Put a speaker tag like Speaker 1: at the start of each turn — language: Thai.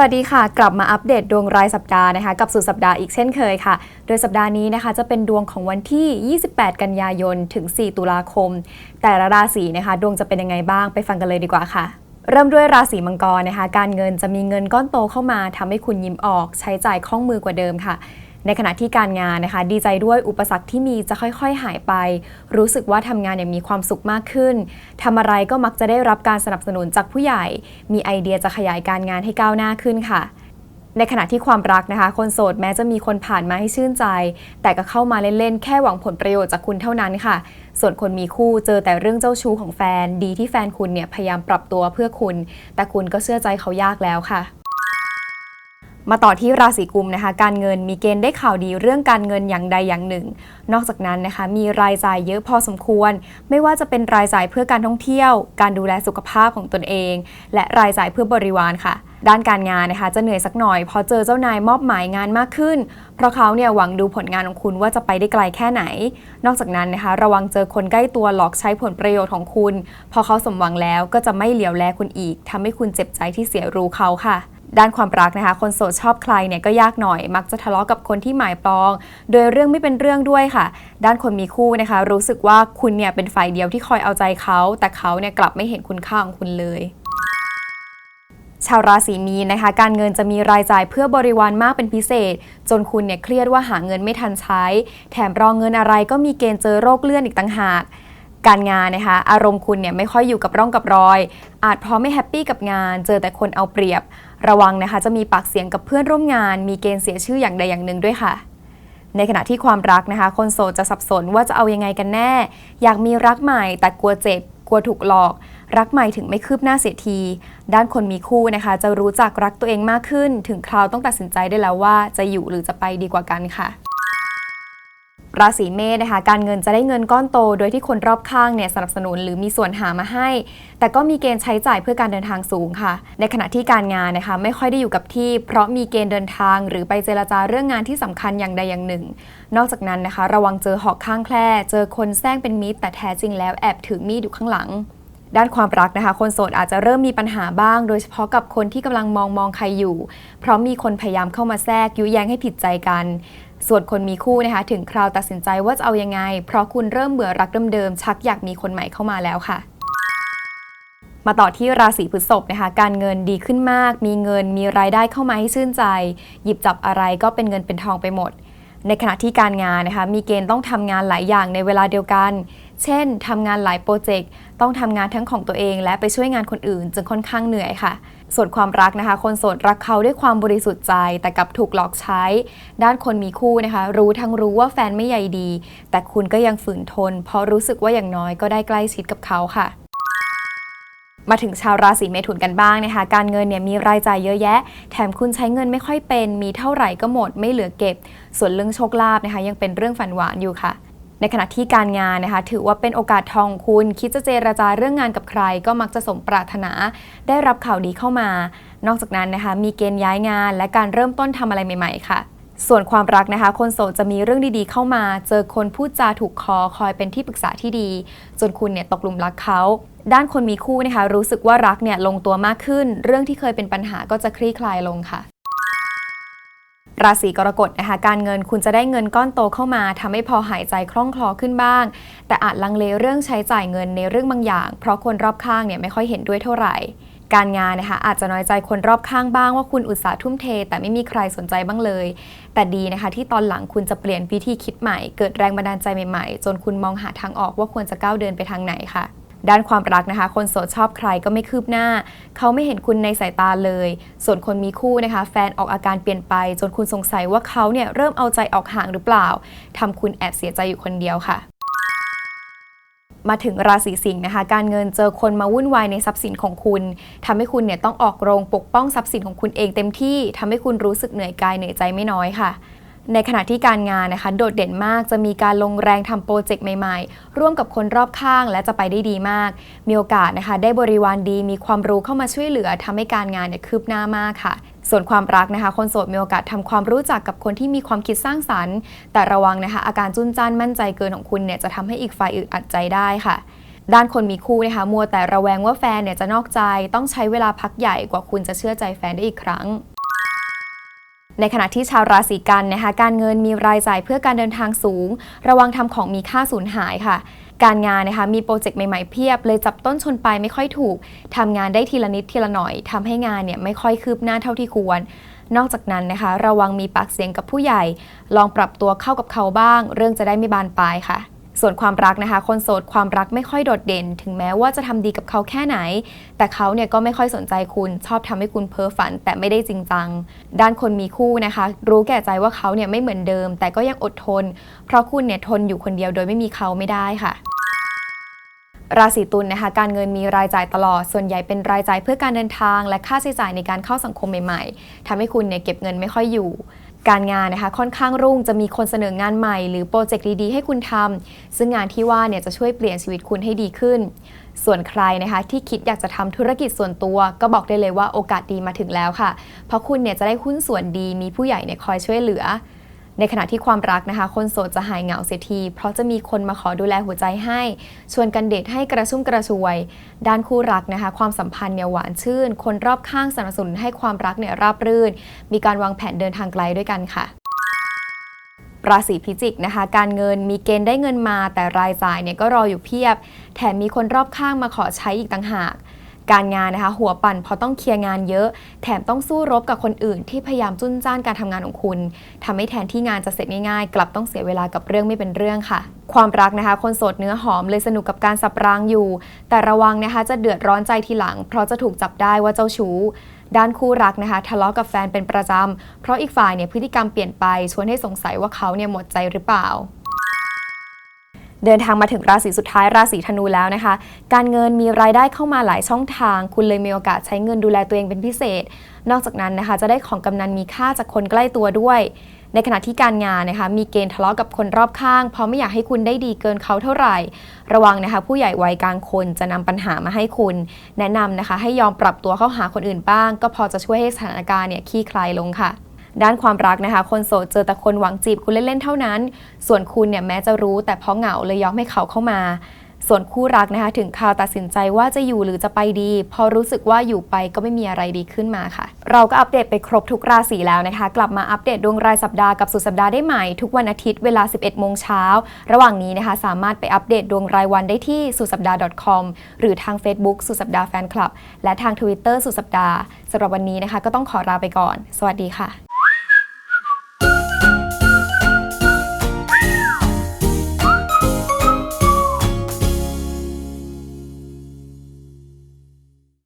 Speaker 1: วัสดีค่ะ กลับมาอัปเดตดวงรายสัปดาห์นะคะกับสุดสัปดาห์อีกเช่นเคยค่ะ โดยสัปดาห์นี้นะคะจะเป็นดวงของวันที่ 28 กันยายนถึง 4 ตุลาคม แต่ละราศีนะคะ ดวงจะเป็นยังไงบ้างไปฟังกันเลยดีกว่าค่ะเริ่มด้วยราศีมังกรนะคะ การเงินจะมีเงินก้อนโตเข้ามาทำให้คุณยิ้มออก ใช้จ่ายคล่องมือกว่าเดิมค่ะ ในขณะที่การงานนะคะดีใจด้วยอุปสรรคที่มีจะค่อยๆ หายไป รู้สึกว่าทำงานอย่างมีความสุขมากขึ้นทำอะไรก็มักจะได้รับการสนับสนุนจากผู้ใหญ่ มีไอเดียจะขยายการงานให้ก้าวหน้าขึ้นค่ะในขณะที่ความรักนะคะ คนโสดแม้จะมีคนผ่านมาให้ชื่นใจ แต่ก็เข้ามาเล่นๆ แค่หวังผลประโยชน์จากคุณเท่านั้นค่ะ ส่วนคนมีคู่เจอแต่เรื่องเจ้าชู้ของแฟน ดีที่แฟนคุณเนี่ยพยายามปรับตัวเพื่อคุณ แต่คุณก็เชื่อใจเขายากแล้วค่ะ มาต่อที่ราศีกุมนะคะ การเงินมีเกณฑ์ได้ข่าวดีเรื่องการเงินอย่างใดอย่างหนึ่ง นอกจากนั้นนะคะมีรายจ่ายเยอะพอสมควร ไม่ว่าจะเป็นรายจ่ายเพื่อการท่องเที่ยว การดูแลสุขภาพของตนเอง และรายจ่ายเพื่อบริวารค่ะ ด้านการงานนะคะ จะเหนื่อยสักหน่อยพอเจอเจ้านายมอบหมายงานมากขึ้น เพราะเขาเนี่ยหวังดูผลงานของคุณว่าจะไปได้ไกลแค่ไหน นอกจากนั้นนะคะ ระวังเจอคนใกล้ตัวหลอกใช้ผลประโยชน์ของคุณ พอเขาสมหวังแล้วก็จะไม่เหลียวแลคุณอีกทำให้คุณเจ็บใจที่เสียรู้เขาค่ะ ด้านความรักนะคะ คนโสดชอบใครเนี่ยก็ยากหน่อย มักจะทะเลาะกับคนที่หมายปอง โดยเรื่องไม่เป็นเรื่องด้วยค่ะ ด้านคนมีคู่นะคะ รู้สึกว่าคุณเนี่ยเป็นฝ่ายเดียวที่คอยเอาใจเขา แต่เขาเนี่ยกลับไม่เห็นคุณค่าของคุณเลยชาวราศีมีนนะคะ การเงินจะมีรายจ่ายเพื่อบริวารมากเป็นพิเศษ จนคุณเนี่ยเครียดว่าหาเงินไม่ทันใช้ แถมรองเงินอะไรก็มีเกณฑ์เจอโรคเลื่อนอีกต่างหาก การงานนะคะ อารมณ์คุณเนี่ยไม่ค่อยอยู่กับร่องกับรอย อาจเพราะไม่แฮปปี้กับงาน เจอแต่คนเอาเปรียบ ระวังนะคะจะมีปากเสียงกับเพื่อนร่วมงาน มีเกณฑ์เสียชื่ออย่างใดอย่างหนึ่งด้วยค่ะ ในขณะที่ความรักนะคะ คนโสดจะสับสนว่าจะเอายังไงกันแน่ อยากมีรักใหม่ แต่กลัวเจ็บ กลัวถูกหลอก รักใหม่ถึงไม่คืบหน้าเสียที ด้านคนมีคู่นะคะ จะรู้จักรักตัวเองมากขึ้น ถึงคราวต้องตัดสินใจได้แล้วว่าจะอยู่หรือจะไปดีกว่ากันค่ะ ราศีเมษนะคะ การเงินจะได้เงินก้อนโต โดยที่คนรอบข้างเนี่ยสนับสนุนหรือมีส่วนหามาให้ แต่ก็มีเกณฑ์ใช้จ่ายเพื่อการเดินทางสูงค่ะ ในขณะที่การงานนะคะไม่ค่อยได้อยู่กับที่ เพราะมีเกณฑ์เดินทาง หรือไปเจรจาเรื่องงานที่สำคัญอย่างใดอย่างหนึ่ง นอกจากนั้นนะคะ ระวังเจอหอกข้างแคร่เจอคนแซงเป็นมิตร แต่แท้จริงแล้วแอบถือมีดอยู่ข้างหลังด้านความรักนะคะ คนโสดอาจจะเริ่มมีปัญหาบ้าง โดยเฉพาะกับคนที่กำลังมองมองใครอยู่ เพราะมีคนพยายามเข้ามาแทรกยุแยงให้ผิดใจกัน ส่วนคนมีคู่นะคะถึงคราวตัดสินใจว่าจะเอายังไง เพราะคุณเริ่มเบื่อรักเดิมๆชักอยากมีคนใหม่เข้ามาแล้วค่ะมาต่อที่ราศีพฤษภนะคะ การเงินดีขึ้นมาก มีเงินมีรายได้เข้ามาให้ชื่นใจ หยิบจับอะไรก็เป็นเงินเป็นทองไปหมด ในขณะที่การงานนะคะ มีเกณฑ์ต้องทำงานหลายอย่างในเวลาเดียวกัน เช่นทำงานหลายโปรเจกต์ต้องทำงานทั้งของตัวเอง และไปช่วยงานคนอื่น จึงค่อนข้างเหนื่อยค่ะ ส่วนความรักนะคะ คนโสดรักเขาด้วยความบริสุทธิ์ใจ แต่กลับถูกหลอกใช้ ด้านคนมีคู่นะคะ รู้ทั้งรู้ว่าแฟนไม่ใยดี แต่คุณก็ยังฝืนทน เพราะรู้สึกว่าอย่างน้อยก็ได้ใกล้ชิดกับเขาค่ะมาถึงชาวราศีเมถุนกันบ้างนะคะ การเงินเนี่ยมีรายจ่ายเยอะแยะ แถมคุณใช้เงินไม่ค่อยเป็น มีเท่าไหร่ก็หมด ไม่เหลือเก็บ ส่วนเรื่องโชคลาภนะคะ ยังเป็นเรื่องฝันหวานอยู่ค่ะ ในขณะที่การงานนะคะถือว่าเป็นโอกาสทองคุณ คิดจะเจรจาเรื่องงานกับใคร ก็มักจะสมปรารถนา ได้รับข่าวดีเข้ามา นอกจากนั้นนะคะมีเกณฑ์ย้ายงาน และการเริ่มต้นทำอะไรใหม่ ๆ ค่ะ ส่วนความรักนะคะ คนโสดจะมีเรื่องดีๆ เข้ามา เจอคนพูดจาถูกคอคอยเป็นที่ปรึกษาที่ดี จนคุณเนี่ยตกหลุมรักเขาด้านคนมีคู่นะคะรู้สึกว่ารักเนี่ยลงตัวมากขึ้น เรื่องที่เคยเป็นปัญหาก็จะคลี่คลายลงค่ะ ราศีกรกฎนะคะการเงินคุณจะได้เงินก้อนโตเข้ามาทำให้พอหายใจคล่องคลอขึ้นบ้าง แต่อาจลังเลเรื่องใช้จ่ายเงินในเรื่องบางอย่าง เพราะคนรอบข้างเนี่ยไม่ค่อยเห็นด้วยเท่าไหร่ การงานนะคะอาจจะน้อยใจคนรอบข้างบ้างว่าคุณอุตส่าห์ทุ่มเท แต่ไม่มีใครสนใจบ้างเลย แต่ดีนะคะที่ตอนหลังคุณจะเปลี่ยนวิธีคิดใหม่ เกิดแรงบันดาลใจใหม่ๆ จนคุณมองหาทางออกว่าควรจะก้าวเดินไปทางไหนค่ะ ด้านความรักนะคะ คนโสดชอบใครก็ไม่คืบหน้า เขาไม่เห็นคุณในสายตาเลย ส่วนคนมีคู่นะคะ แฟนออกอาการเปลี่ยนไป จนคุณสงสัยว่าเขาเนี่ยเริ่มเอาใจออกห่างหรือเปล่าทำคุณแอบเสียใจอยู่คนเดียวค่ะมาถึงราศีสิงห์นะคะ การเงินเจอคนมาวุ่นวายในทรัพย์สินของคุณทำให้คุณเนี่ยต้องออกโรงปกป้องทรัพย์สินของคุณเองเต็มที่ทำให้คุณรู้สึกเหนื่อยกายเหนื่อยใจไม่น้อยค่ะ ในขณะที่การงานนะคะโดดเด่นมากจะมีการลงแรงทำโปรเจกต์ใหม่ๆ ร่วมกับคนรอบข้างและจะไปได้ดีมาก มีโอกาสนะคะได้บริวารดีมีความรู้เข้ามาช่วยเหลือทำให้การงานเนี่ยคืบหน้ามากค่ะส่วนความรักนะคะ คนโสดมีโอกาสทำความรู้จักกับคนที่มีความคิดสร้างสรรค์ แต่ระวังนะคะ อาการจุนจ้านมั่นใจเกินของคุณเนี่ยจะทำให้อีกฝ่ายอึดอัดใจได้ค่ะ ด้านคนมีคู่นะคะ มัวแต่ระแวงว่าแฟนเนี่ยจะนอกใจ ต้องใช้เวลาพักใหญ่กว่าคุณจะเชื่อใจแฟนได้อีกครั้ง ในขณะที่ชาวราศีกันนะคะการเงินมีรายจ่ายเพื่อการเดินทางสูง ระวังทำของมีค่าสูญหายค่ะ การงานนะคะมีโปรเจกต์ใหม่ๆเพียบ เลยจับต้นชนปลายไม่ค่อยถูกทำงานได้ทีละนิดทีละหน่อยทำให้งานเนี่ยไม่ค่อยคืบหน้าเท่าที่ควร นอกจากนั้นนะคะ ระวังมีปากเสียงกับผู้ใหญ่ ลองปรับตัวเข้ากับเขาบ้าง เรื่องจะได้ไม่บานปลายค่ะ ส่วนความรักนะคะ คนโสดความรักไม่ค่อยโดดเด่น ถึงแม้ว่าจะทำดีกับเขาแค่ไหน แต่เขาเนี่ยก็ไม่ค่อยสนใจคุณชอบทำให้คุณเพ้อฝัน แต่ไม่ได้จริงจัง ด้านคนมีคู่นะคะ รู้แก่ใจว่าเขาเนี่ยไม่เหมือนเดิม แต่ก็ยังอดทน เพราะคุณเนี่ยทนอยู่คนเดียวโดยไม่มีเขาไม่ได้ค่ะราศีตุลนะคะการเงินมีรายจ่ายตลอด ส่วนใหญ่เป็นรายจ่ายเพื่อการเดินทาง และค่าใช้จ่ายในการเข้าสังคมใหม่ ๆทำให้คุณเนี่ยเก็บเงินไม่ค่อยอยู่ การงานนะคะค่อนข้างรุ่งจะมีคนเสนองานใหม่ หรือโปรเจกต์ดีๆ ให้คุณทำซึ่งงานที่ว่าเนี่ยจะช่วยเปลี่ยนชีวิตคุณให้ดีขึ้น ส่วนใครนะคะที่คิดอยากจะทำธุรกิจส่วนตัว ก็บอกได้เลยว่าโอกาสดีมาถึงแล้วค่ะ เพราะคุณเนี่ยจะได้หุ้นส่วนดีมีผู้ใหญ่เนี่ยคอยช่วยเหลือ ในขณะที่ความรักนะคะ คนโสดจะหายเหงาเสียที เพราะจะมีคนมาขอดูแลหัวใจให้ ชวนกันเดทให้กระชุ่มกระชวย ด้านคู่รักนะคะ ความสัมพันธ์เนี่ยหวานชื่น คนรอบข้างสนับสนุนให้ความรักเนี่ยราบรื่น มีการวางแผนเดินทางไกลด้วยกันค่ะราศีพิจิกนะคะ การเงินมีเกณฑ์ได้เงินมา แต่รายจ่ายเนี่ยก็รออยู่เพียบ แถมมีคนรอบข้างมาขอใช้อีกต่างหาก การงานนะคะ หัวปั่นเพราะต้องเคลียร์งานเยอะ แถมต้องสู้รบกับคนอื่น ที่พยายามจุ้นจ้านการทำงานของคุณทำให้แทนที่งานจะเสร็จง่ายๆ กลับต้องเสียเวลากับเรื่องไม่เป็นเรื่องค่ะ ความรักนะคะ คนโสดเนื้อหอมเลยสนุกกับการสับรางอยู่ แต่ระวังนะคะจะเดือดร้อนใจทีหลัง เพราะจะถูกจับได้ว่าเจ้าชู้ด้านคู่รักนะคะ ทะเลาะกับแฟนเป็นประจำ เพราะอีกฝ่ายเนี่ยพฤติกรรมเปลี่ยนไปชวนให้สงสัยว่าเขาเนี่ยหมดใจหรือเปล่า เดินทางมาถึงราศีสุดท้ายราศีธนูแล้วนะคะ การเงินมีรายได้เข้ามาหลายช่องทาง คุณเลยมีโอกาสใช้เงินดูแลตัวเองเป็นพิเศษ นอกจากนั้นนะคะ จะได้ของกำนันมีค่าจากคนใกล้ตัวด้วย ในขณะที่การงานนะคะ มีเกณฑ์ทะเลาะกับคนรอบข้าง เพราะไม่อยากให้คุณได้ดีเกินเขาเท่าไหร่ ระวังนะคะ ผู้ใหญ่วัยกลางคนจะนำปัญหามาให้คุณ แนะนำนะคะ ให้ยอมปรับตัวเข้าหาคนอื่นบ้าง ก็พอจะช่วยให้สถานการณ์เนี่ยคลี่คลายลงค่ะ ด้านความรักนะคะ คนโสดเจอแต่คนหวังจีบคุณเล่นๆเท่านั้น ส่วนคุณเนี่ยแม้จะรู้แต่เพราะเหงาเลยยอมให้เขาเข้ามา ส่วนคู่รักนะคะ ถึงข่าวตัดสินใจว่าจะอยู่หรือจะไปดี พอรู้สึกว่าอยู่ไปก็ไม่มีอะไรดีขึ้นมาค่ะ เราก็อัปเดตไปครบทุกราศีแล้วนะคะ กลับมาอัปเดตดวงรายสัปดาห์กับสุดสัปดาห์ได้ใหม่ทุกวันอาทิตย์เวลา 11 โมงเช้า ระหว่างนี้นะคะ สามารถไปอัปเดตดวงรายวันได้ที่สุดสัปดาห์ .com หรือทาง Facebook สุดสัปดาห์แฟนคลับและทาง Twitter สุดสัปดาห์สำหรับวันนี้นะคะ ก็ต้องขอลาไปก่อน สวัสดีค่ะ